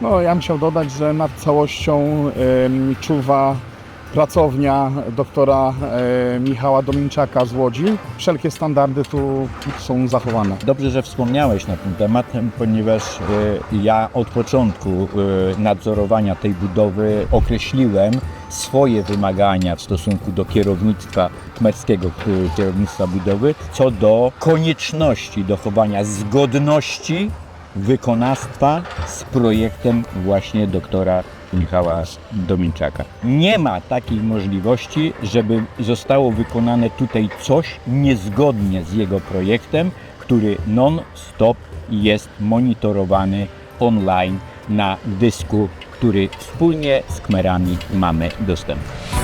No, ja bym chciał dodać, że nad całością em, czuwa pracownia doktora e, Michała Dominczaka z Łodzi. Wszelkie standardy tu są zachowane. Dobrze, że wspomniałeś na ten temat, ponieważ e, ja od początku e, nadzorowania tej budowy określiłem swoje wymagania w stosunku do kierownictwa kmerskiego e, kierownictwa budowy co do konieczności dochowania zgodności wykonawstwa z projektem właśnie doktora Michała Dominczaka. Nie ma takiej możliwości, żeby zostało wykonane tutaj coś niezgodnie z jego projektem, który non-stop jest monitorowany online na dysku, który wspólnie z Kmerami mamy dostępny.